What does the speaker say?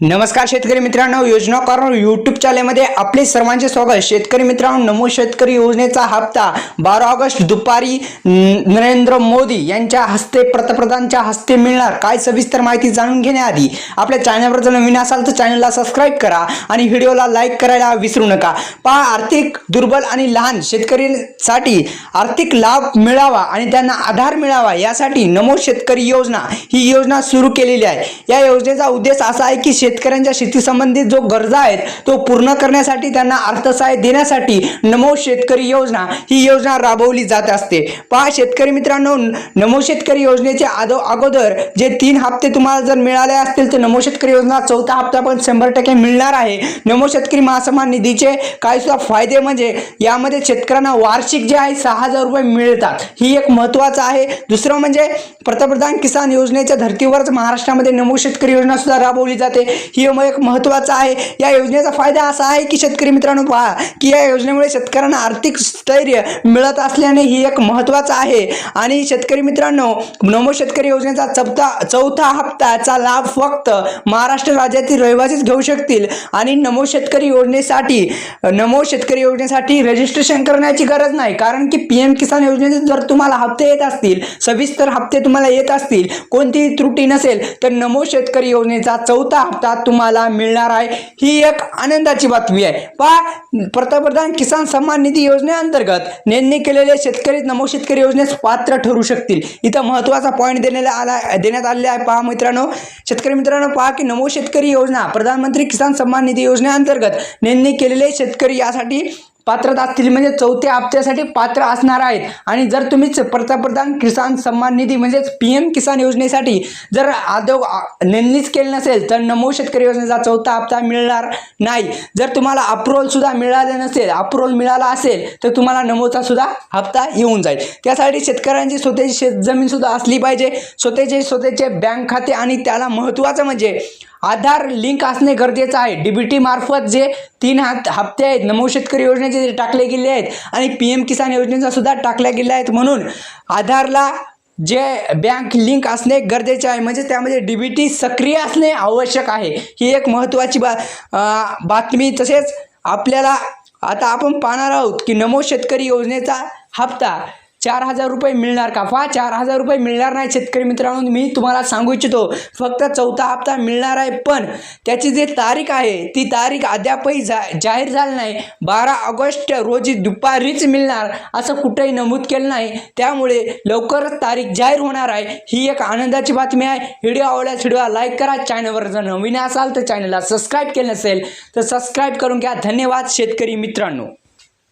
नमस्कार शेतकरी मित्रांनो योजना कॉर्नर यूट्यूब चॅनलमध्ये आपले सर्वांचे स्वागत. शेतकरी मित्रांनो नमो शेतकरी योजनेचा हप्ता बारा ऑगस्ट दुपारी नरेंद्र मोदी यांच्या हस्ते पंतप्रधानच्या हस्ते मिळणार. काय सविस्तर माहिती जाणून घेण्याआधी आपल्या चॅनलवर जर नवीन असाल तर चॅनलला सबस्क्राईब करा आणि व्हिडिओला लाईक करायला विसरू नका. पहा आर्थिक दुर्बल आणि लहान शेतकऱ्यांसाठी आर्थिक लाभ मिळावा आणि त्यांना आधार मिळावा यासाठी नमो शेतकरी योजना ही योजना सुरू केलेली आहे. या योजनेचा उद्देश असा आहे की शेतकऱ्यांच्या शेतीसंबंधित जो गरजा आहेत तो पूर्ण करण्यासाठी त्यांना अर्थसहाय्य देण्यासाठी नमो शेतकरी योजना ही योजना राबवली जात असते. पहा शेतकरी मित्रांनो नमो शेतकरी योजनेचे आदो अगोदर जे तीन हप्ते तुम्हाला जर मिळाले असतील तर नमो शेतकरी योजना चौथा हप्ता पण शंभर टक्के मिळणार आहे. नमो शेतकरी महासमान निधीचे काही सुद्धा फायदे म्हणजे यामध्ये शेतकऱ्यांना वार्षिक जे आहे सहा हजार रुपये मिळतात. ही एक महत्त्वाचं आहे. दुसरं म्हणजे पंतप्रधान किसान योजनेच्या धर्तीवरच महाराष्ट्रामध्ये नमो शेतकरी योजना सुद्धा राबवली जाते. ही एक महत्त्वाचं आहे. या योजनेचा फायदा असा आहे की शेतकरी मित्रांनो पहा की या योजनेमुळे शेतकऱ्यांना आर्थिक स्थैर्य मिळत असल्याने ही एक महत्त्वाचं आहे. आणि शेतकरी मित्रांनो नमो शेतकरी योजनेचा चौथा चौथा हप्ताचा लाभ फक्त महाराष्ट्र राज्यातील रहिवासीच घेऊ शकतील. आणि नमो शेतकरी योजनेसाठी नमो शेतकरी योजनेसाठी रजिस्ट्रेशन करण्याची गरज नाही. कारण की पी एम किसान योजनेचे जर तुम्हाला हप्ते येत असतील सविस्तर हप्ते तुम्हाला येत असतील कोणतीही त्रुटी नसेल तर नमो शेतकरी योजनेचा चौथा हप्ता तुम्हाला मिळणार आहे. ही एक आनंदाची बातमी आहे. पहा पंतप्रधान किसान सन्मान निधी योजनेअंतर्गत नेमणी केलेले शेतकरी नमो शेतकरी योजनेस पात्र ठरू शकतील. इथं महत्त्वाचा पॉईंट देण्याला आला देण्यात आलेला आहे. पहा मित्रांनो शेतकरी मित्रांनो पहा की नमो शेतकरी योजना प्रधानमंत्री किसान सन्मान निधी योजनेअंतर्गत नेमणी केलेले शेतकरी यासाठी पात्रता असतील म्हणजे चौथ्या हप्त्यासाठी पात्र असणार आहेत. आणि जर तुम्हीच पंतप्रधान किसान सन्मान निधी म्हणजेच पी एम किसान योजनेसाठी जर आदोग नोंदणीच केली नसेल तर नमो शेतकरी योजनेचा चौथा हप्ता मिळणार नाही. जर तुम्हाला अप्रुव्हल सुद्धा नसेल अप्रुव्हल मिळाला असेल तर तुम्हाला नमोचा सुद्धा हप्ता येऊन जाईल. त्यासाठी शेतकऱ्यांची स्वतःची शेतजमीनसुद्धा सुद्धा असली पाहिजे. स्वतःचे स्वतःचे बँक खाते आणि त्याला महत्त्वाचं म्हणजे आधार लिंक असणे गरजेचं आहे. डीबीटी मार्फत जे तीन हात हप्ते आहेत नमो शेतकरी योजनेचे जे टाकले गेले आहेत आणि पी एम किसान योजनेचा सुद्धा टाकल्या गेल्या आहेत म्हणून आधारला जे बँक लिंक असणे गरजेचे आहे. म्हणजे त्यामध्ये डी बी टी सक्रिय असणे आवश्यक आहे. ही एक महत्त्वाची बा बातमी. तसेच आपल्याला आता आपण पाहणार आहोत की नमो शेतकरी योजनेचा हप्ता चार हजार रुपये मिळणार का? पहा चार हजार रुपये मिळणार नाही शेतकरी मित्रांनो. मी तुम्हाला सांगू इच्छितो फक्त चौथा हप्ता मिळणार आहे पण त्याची जी तारीख आहे ती तारीख अद्यापही जा जाहीर झाली नाही. बारा ऑगस्ट रोजी दुपारीच मिळणार असं कुठेही नमूद केलं नाही. त्यामुळे लवकरच तारीख जाहीर होणार आहे. ही एक आनंदाची बातमी आहे. व्हिडिओ आवडल्यास व्हिडिओ लाईक करा. चॅनलवर जर नवीन असाल तर चॅनलला सबस्क्राईब केलं नसेल तर सबस्क्राईब करून घ्या. धन्यवाद शेतकरी मित्रांनो.